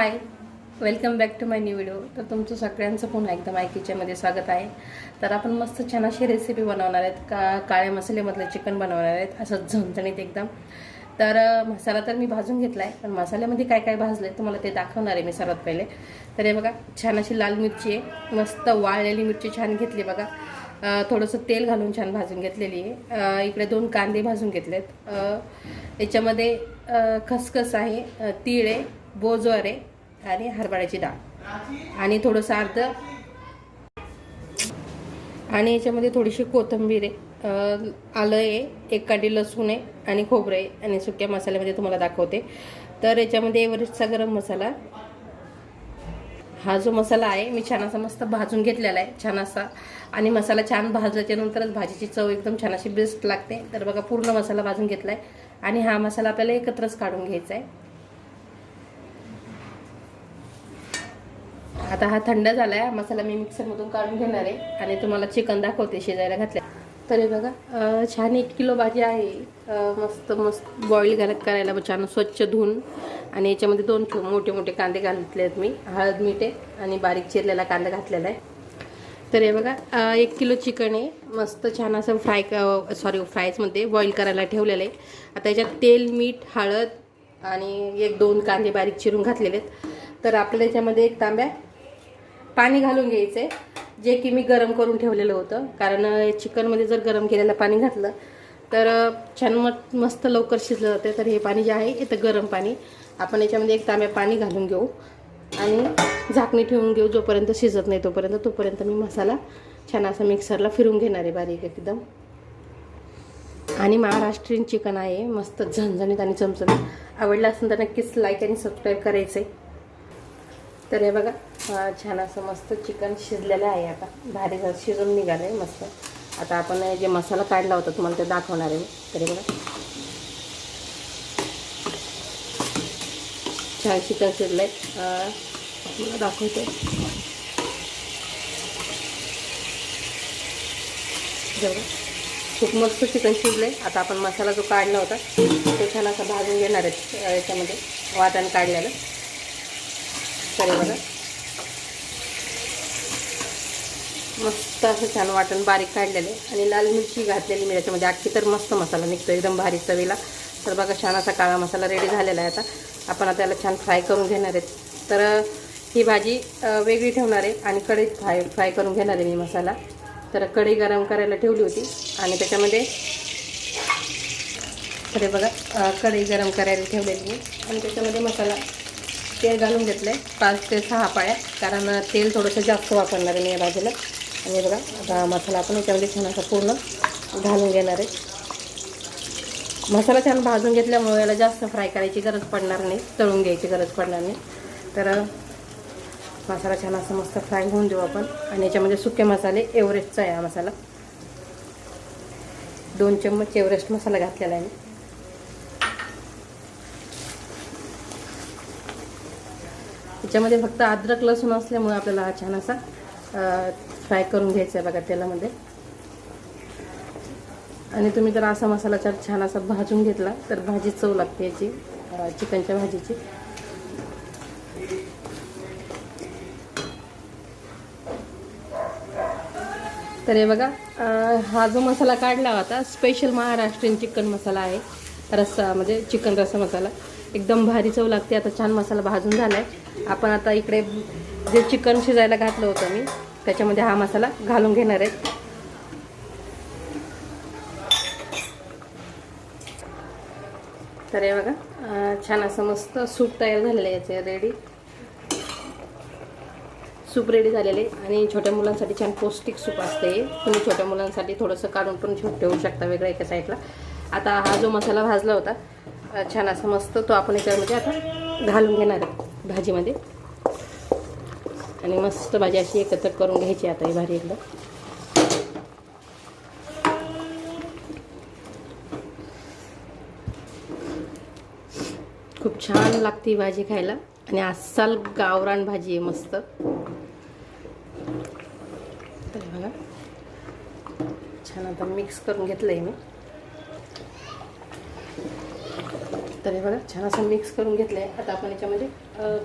Hi welcome back to my new video तर तुमचं सगळ्यांचं पुन्हा एकदम आय किचनमध्ये स्वागत आहे. तर आपण मस्त छान अशी रेसिपी बनवणार आहेत. का काळ्या मसाल्यामधलं चिकन बनवणार आहेत. असं झणझणीत एकदम. तर मसाला तर मी भाजून घेतला आहे पण मसाल्यामध्ये काय काय भाजलं आहे तुम्हाला ते दाखवणार आहे मी सर्वात पहिले. तर हे बघा छान अशी लाल मिरची आहे. मस्त वाळलेली मिरची छान घेतली बघा. थोडंसं तेल घालून छान भाजून घेतलेली आहे. इकडे दोन कांदे भाजून घेतलेत. याच्यामध्ये खसखस आहे तीळ आहे बोजवार आहे आणि हरभऱ्याची डाळ. आणि थोडंसं अर्ध आणि याच्यामध्ये थोडीशी कोथिंबीर आहे आलं आहे एक काडी लसूण आहे आणि खोबरं आहे आणि सुक्या मसाल्यामध्ये तुम्हाला दाखवते. तर याच्यामध्ये एव्हरेस्टचा गरम मसाला. हा जो मसाला आहे मी छान असा मस्त भाजून घेतलेला आहे छान असा. आणि मसाला छान भाजल्याच्या नंतरच भाजीची चव एकदम छान अशी बेस्ट लागते. तर बघा पूर्ण मसाला भाजून घेतला आहे आणि हा मसाला आपल्याला एकत्रच काढून घ्यायचा आहे. आता हा थंड झाला आहे मसाला मी मिक्सरमधून काढून घेणार आहे. आणि तुम्हाला चिकन दाखवते शिजायला घातल्या तर हे बघा छान एक किलो भाजी आहे. मस्त मस्त बॉईल घालत करायला छान स्वच्छ धुवून. आणि याच्यामध्ये दोन किलो मोठे मोठे कांदे घातले आहेत मी. हळद मीठ आहे आणि बारीक चिरलेला कांदा घातलेला आहे. तर हे बघा एक किलो चिकन आहे. मस्त छान असं फ्राय सॉरी फ्रायजमध्ये बॉईल करायला ठेवलेलं आहे. आता याच्यात तेल मीठ हळद आणि एक दोन कांदे बारीक चिरून घातलेले आहेत. तर आपल्याला याच्यामध्ये एक तांब्या पाणी घालून घ्यायचं आहे जे की मी गरम करून ठेवलेलं होतं. कारण चिकनमध्ये जर गरम केलेलं पाणी घातलं तर छान मत मस्त लवकर शिजलं जाते तर हे पाणी जे आहे इथं गरम पाणी. आपण याच्यामध्ये एक तांब्या पाणी घालून घेऊ. आणि झाकणी ठेवून घेऊ जोपर्यंत शिजत नाही तोपर्यंत. तोपर्यंत मी मसाला छान असा मिक्सरला फिरून घेणार आहे बारीक एकदम. आणि महाराष्ट्रीयन चिकन आहे. मस्त झणझणीत आणि चमचमीत. आवडलं असेल तर नक्कीच लाईक आणि सबस्क्राईब करायचं आहे तर हे बघा. छान असं मस्त चिकन शिजलेलं आहे आता. भारी झालं, शिजून निघालं आहे मस्त. आता आपण जे मसाला काढला होता तुम्हाला ते दाखवणार आहे तरी बघा. छान चिकन शिजलं आहे तुम्हाला दाखवते. खूप मस्त चिकन शिजलं आहे आता आपण मसाला जो काढला होता तो छान असा भाजून घेणार आहे याच्यामध्ये. वाटण काढलेलं. तरी बघा. मस्त असं छान वाटण बारीक काढलेले. आणि लाल मिरची घातलेली मी त्याच्यामध्ये. अख्खी तर मस्त मसाला निघतो एकदम भारी चवीला. तर बघा छान असा काळा मसाला रेडी झालेला आहे आता. आपण आता याला छान फ्राय करून घेणार आहेत तर ही भाजी वेगळी ठेवणार आहे आणि कढईत फ्राय फ्राय करून घेणार आहे मी मसाला. तर कढई गरम करायला ठेवली होती. आणि त्याच्यामध्ये तर बघा कढई गरम करायला ठेवलेली मी. आणि त्याच्यामध्ये मसाला तेल घालून घेतलं आहे पाच ते सहा पाळ्या कारण तेल थोडंसं जास्त वापरणार आहे मी या भाजीला. आणि बघा आता मसाला आपण याच्यामध्ये छान असा पूर्ण घालून घेणार आहे. मसाला छान भाजून घेतल्यामुळे याला जास्त फ्राय करायची गरज पडणार नाही तळून घ्यायची गरज पडणार नाही. तर मसाला छान असा मस्त फ्राय होऊन देऊ आपण. आणि याच्यामध्ये सुके मसाले एव्हरेस्टचा आहे हा मसाला. दोन चम्मच एव्हरेस्ट मसाला घातलेला आहे मी. त्याच्यामध्ये फक्त अद्रक लसूण असल्यामुळे आपल्याला हा छान असा फ्राय करून घ्यायचा आहे बघा तेलामध्ये. आणि तुम्ही जर असा मसाला चार छान असा भाजून घेतला तर भाजी चव लागते याची चिकनच्या भाजीची. तर हे बघा हा जो मसाला काढला होता स्पेशल महाराष्ट्रीयन चिकन मसाला आहे. रस्सा म्हणजे चिकन रस्सा मसाला. एकदम भारी चव लागते आता छान मसाला भाजून झाला आहे आपण आता इकडे जे चिकन शिजायला घातलं होतं मी त्याच्यामध्ये हा मसाला घालून घेणार आहे तर हे बघा छान असं मस्त सूप तयार झालेलं आहे याचे रेडी सूप रेडी झालेले आणि छोट्या मुलांसाठी छान पौष्टिक सूप असते हे. तुम्ही छोट्या मुलांसाठी थोडंसं काढून पण ठेवू शकता वेगळ्या एका साईडला आता हा जो मसाला भाजला होता छान असा मस्त तो आपण याच्यामध्ये आता घालून घेणार आहे भाजीमध्ये. आणि मस्त भाजी अशी एकत्र करून घ्यायची आता ही भारी एकदम. खूप छान लागते ही भाजी खायला. आणि अस्सल गावरान भाजी आहे मस्त. तर बघा. छान आता मिक्स करून घेतलं आहे मी. तरी बघा छान असं मिक्स करून घेतलं आहे आता आपण याच्यामध्ये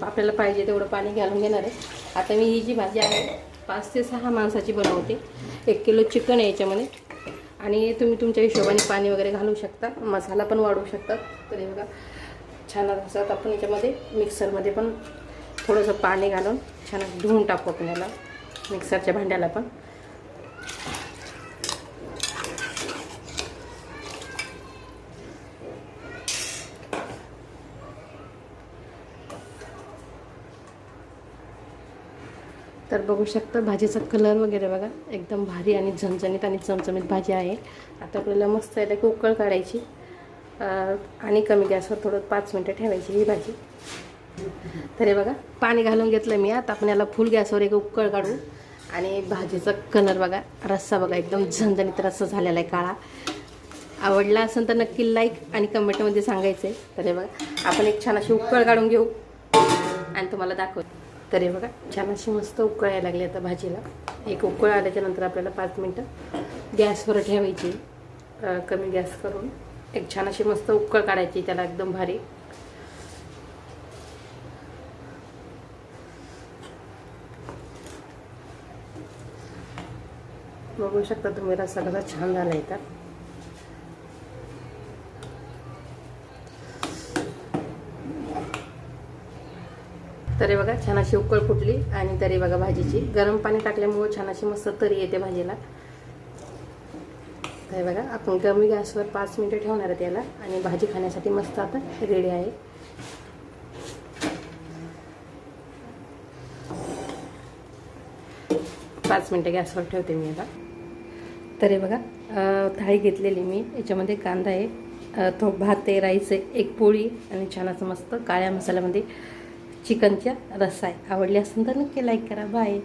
आपल्याला पाहिजे तेवढं पाणी घालून घेणार आहे. आता मी ही जी भाजी आहे पाच ते सहा माणसाची बनवते. एक किलो चिकन आहे याच्यामध्ये. आणि तुम्ही तुमच्या हिशोबाने पाणी वगैरे घालू शकता. मसाला पण वाढवू शकता तर हे बघा छान असतात आपण याच्यामध्ये मिक्सरमध्ये पण थोडंसं पाणी घालून छान धुवून टाकू आपण याला. मिक्सरच्या भांड्याला पण. तर बघू शकता भाजीचा कलर वगैरे बघा. एकदम भारी आणि झणझणीत आणि चमचमीत भाजी आहे. आता आपल्याला मस्त आहे की उकळ काढायची. आणि कमी गॅसवर थोडं पाच मिनटं ठेवायची ही भाजी. तर हे बघा पाणी घालून घेतलं मी आता. आपण याला फुल गॅसवर एक उकळ काढू. आणि भाजीचा कलर बघा रस्सा बघा एकदम झणझणीत रस्सा झालेला आहे काळा. आवडला असेल तर नक्की लाईक आणि कमेंटमध्ये सांगायचं आहे तर हे बघा आपण एक छान अशी उकळ काढून घेऊ. आणि तुम्हाला दाखवू तर हे बघा छान अशी मस्त उकळ यायला लागली आता भाजीला. एक उकळ आल्याच्यानंतर आपल्याला पाच मिनटं गॅसवर ठेवायची. कमी गॅस करून एक छान अशी मस्त उकळ काढायची त्याला एकदम भारी. बघू शकता तुम्ही रस्सा कसा छान झाला इथं. तरी बघा छान अशी उकळ फुटली आणि तरी बघा भाजीची. गरम पाणी टाकल्यामुळे छान अशी मस्त तरी येते भाजीला. तर बघा आपण कमी गॅसवर पाच मिनटं ठेवणार आहे त्याला आणि भाजी खाण्यासाठी मस्त आता रेडी आहे. पाच मिनटं गॅसवर ठेवते मी याला. तरी बघा थाळी घेतलेली मी. याच्यामध्ये कांदा आहे तो भात आहे राईस आहे एक पोळी आणि छान असं मस्त काळ्या मसाल्यामध्ये चिकनच्या रस्सा आहे आवडली असेल तर नक्की लाईक करा. बाय